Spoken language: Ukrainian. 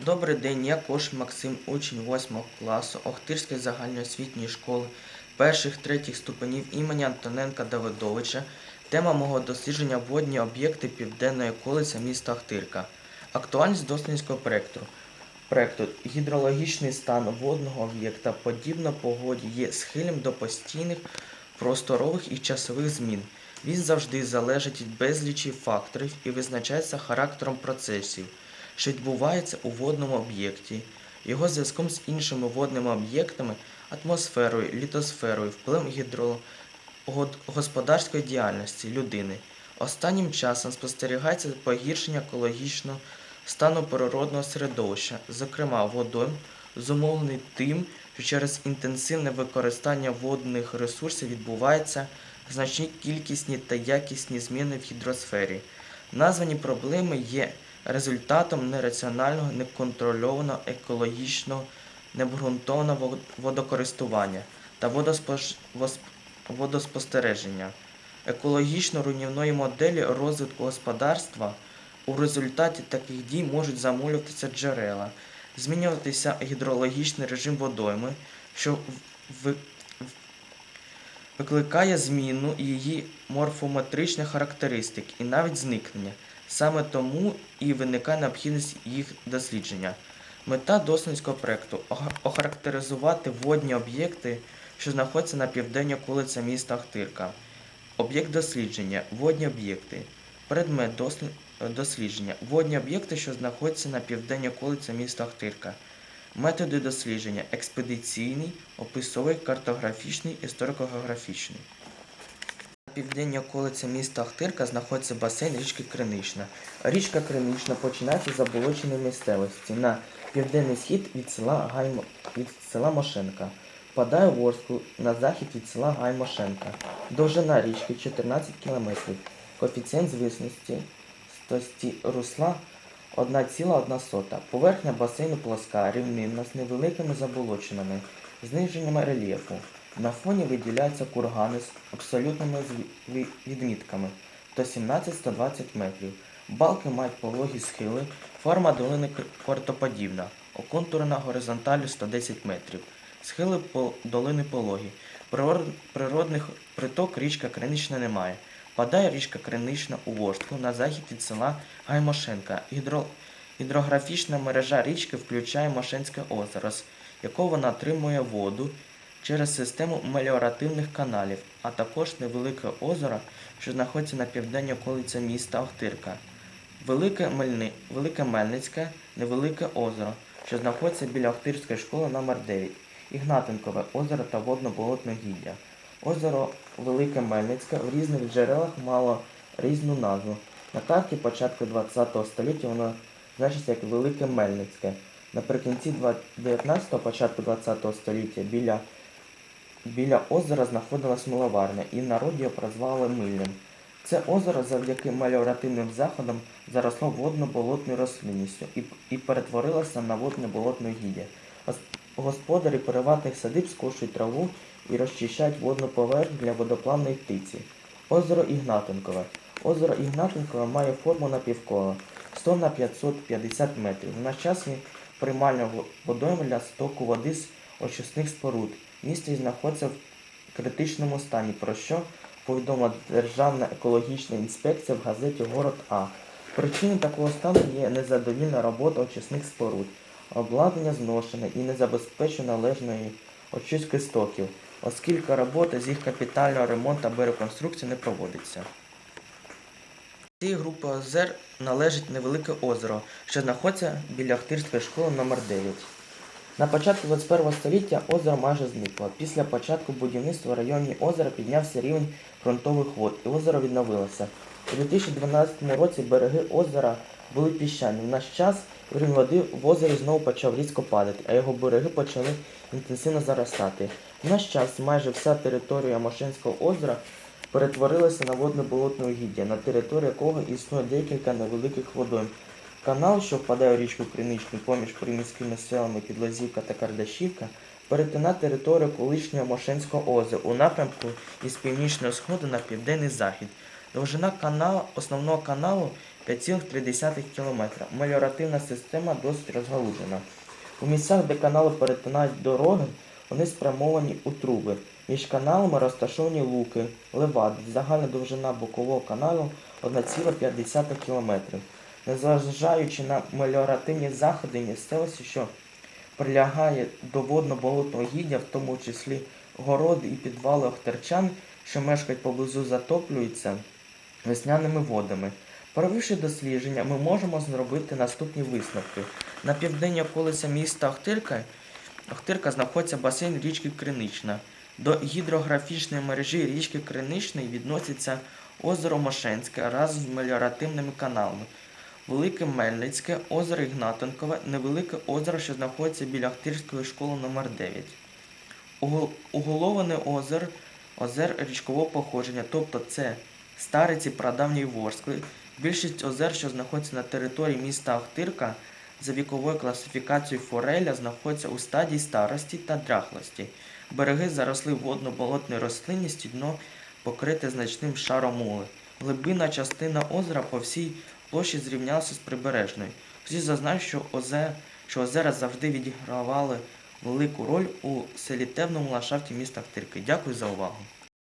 Добрий день, я Кош Максим, учень 8 класу Охтирської загальноосвітньої школи перших третіх ступенів імені Антоненка Давидовича. Тема мого дослідження водні об'єкти південної околиці міста Охтирка. Актуальність дослідницького проєкту. Проєкту гідрологічний стан водного об'єкта подібно погоді є схильним до постійних просторових і часових змін. Він завжди залежить від безлічі факторів і визначається характером процесів, що відбуваються у водному об'єкті, його зв'язком з іншими водними об'єктами, атмосферою, літосферою, впливом гідрогосподарської діяльності людини. Останнім часом спостерігається погіршення екологічного стану природного середовища, зокрема водойм, зумовлений тим, що через інтенсивне використання водних ресурсів відбуваються значні кількісні та якісні зміни в гідросфері. Названі проблеми є результатом нераціонального, неконтрольованого, екологічного, необґрунтованого водокористування та водоспостереження, екологічно-руйнівної моделі розвитку господарства. У результаті таких дій можуть замулюватися джерела, змінюватися гідрологічний режим водойми, що викликає зміну її морфометричних характеристик і навіть зникнення. Саме тому і виникає необхідність їх дослідження. Мета дослідницького проєкту охарактеризувати водні об'єкти, що знаходяться на південній околиці міста Ахтирка. Об'єкт дослідження водні об'єкти. Предмет дослідження водні об'єкти, що знаходяться на південній околиці міста Ахтирка. Методи дослідження експедиційний, описовий, картографічний, історико-географічний. Південній околиці міста Ахтирка знаходиться басейн річки Кринична. Річка Кринична починається з заболоченої місцевості на південний схід від села Гаймо... від села Мошенка. Впадає в Орську на захід від села Гаймошенка. Довжина річки 14 км. Коефіцієнт звисності русла 1,1. Поверхня басейну плоска, рівнинна з невеликими заболоченими, зниженнями рельєфу. На фоні виділяються кургани з абсолютними відмітками 117-120 метрів. Балки мають пологі схили, форма долини квартоподібна, оконтурена горизонталю 110 метрів. Схили долини пологі. Природних приток річка Кринична немає. Падає річка Кринична у Ворстку на захід від села Гаймошенка. Гідро... Гідрографічна мережа річки включає Мошенське озеро, з якого вона отримує воду через систему меліоративних каналів, а також невелике озеро, що знаходиться на південній околиці міста Охтирка. Велике, Мельни... Велике Мельницьке, невелике озеро, що знаходиться біля Охтирської школи номер 9 Ігнатенкове озеро та водно-болотне гілля. Озеро Велике Мельницьке в різних джерелах мало різну назву. На карті початку ХХ століття воно значиться як Велике Мельницьке. Наприкінці 19-го, початку ХХ століття біля, біля озера знаходилась миловарня і в народі його прозвали Мильним. Це озеро завдяки меліоративним заходам заросло водно-болотною рослинністю і, і перетворилося на водно-болотну гілля. Гос- Господарі приватних садиб скошують траву і розчищають водну поверхню для водоплавної птиці. Озеро Ігнатенкове. Озеро Ігнатенкове має форму напівкола 100 на 550 метрів. На час є приймальна во- водойма для стоку води з очисних споруд. Місто знаходиться в критичному стані, про що повідомила Державна екологічна інспекція в газеті Город А. Причиною такого стану є незадовільна робота очисних споруд, обладнання зношене і не забезпечено належної очистки стоків, оскільки робота з їх капітального ремонту або реконструкції не проводиться. Цієї групи озер належить невелике озеро, що знаходиться біля Охтирської школи номер 9 На початку 21 століття озеро майже зникло. Після початку будівництва в районі озера піднявся рівень ґрунтових вод і озеро відновилося. У 2012 році береги озера були піщані. В наш час рівень води в озері знову почав різко падати, а його береги почали інтенсивно заростати. В наш час майже вся територія Мошенського озера перетворилася на водно-болотне угіддя, на території якого існує декілька невеликих водойм. Канал, що впадає в річку Криничну поміж приміськими селами Підлазівка та Кардашівка, перетинає територію колишнього Мошенського озера у напрямку із північного сходу на південний захід. Довжина каналу, основного каналу 5,3 км. Меліоративна система досить розгалужена. У місцях, де канали перетинають дороги, вони спрямовані у труби. Між каналами розташовані луки, левади. Загальна довжина бокового каналу 1,5 км. Незважаючи на меліоративні заходи місцевості, що прилягає до водно-болотного гіддя, в тому числі городи і підвали охтерчан, що мешкають поблизу затоплюються весняними водами. Провівши дослідження, ми можемо зробити наступні висновки. На південній околиці міста Охтирка, Охтирка знаходиться басейн річки Кринична. До гідрографічної мережі річки Криничної відноситься озеро Мошенське разом з меліоративними каналами. Велике Мельницьке, озеро Ігнатенкове, невелике озеро, що знаходиться біля Охтирської школи номер 9 Угол- Уголоване озер, озер річкового походження, тобто це стариці прадавньої Ворскли. Більшість озер, що знаходяться на території міста Охтирка, за віковою класифікацією фореля знаходяться у стадії старості та дряхлості. Береги заросли водно-болотною рослинністю, дно покрите значним шаром моли. Глибинна частина озера по всій площі зрівнялася з прибережною. Всі зазнають, що, озе, що озера завжди відігравали велику роль у селітевному ландшафті міста Втирки. Дякую за увагу.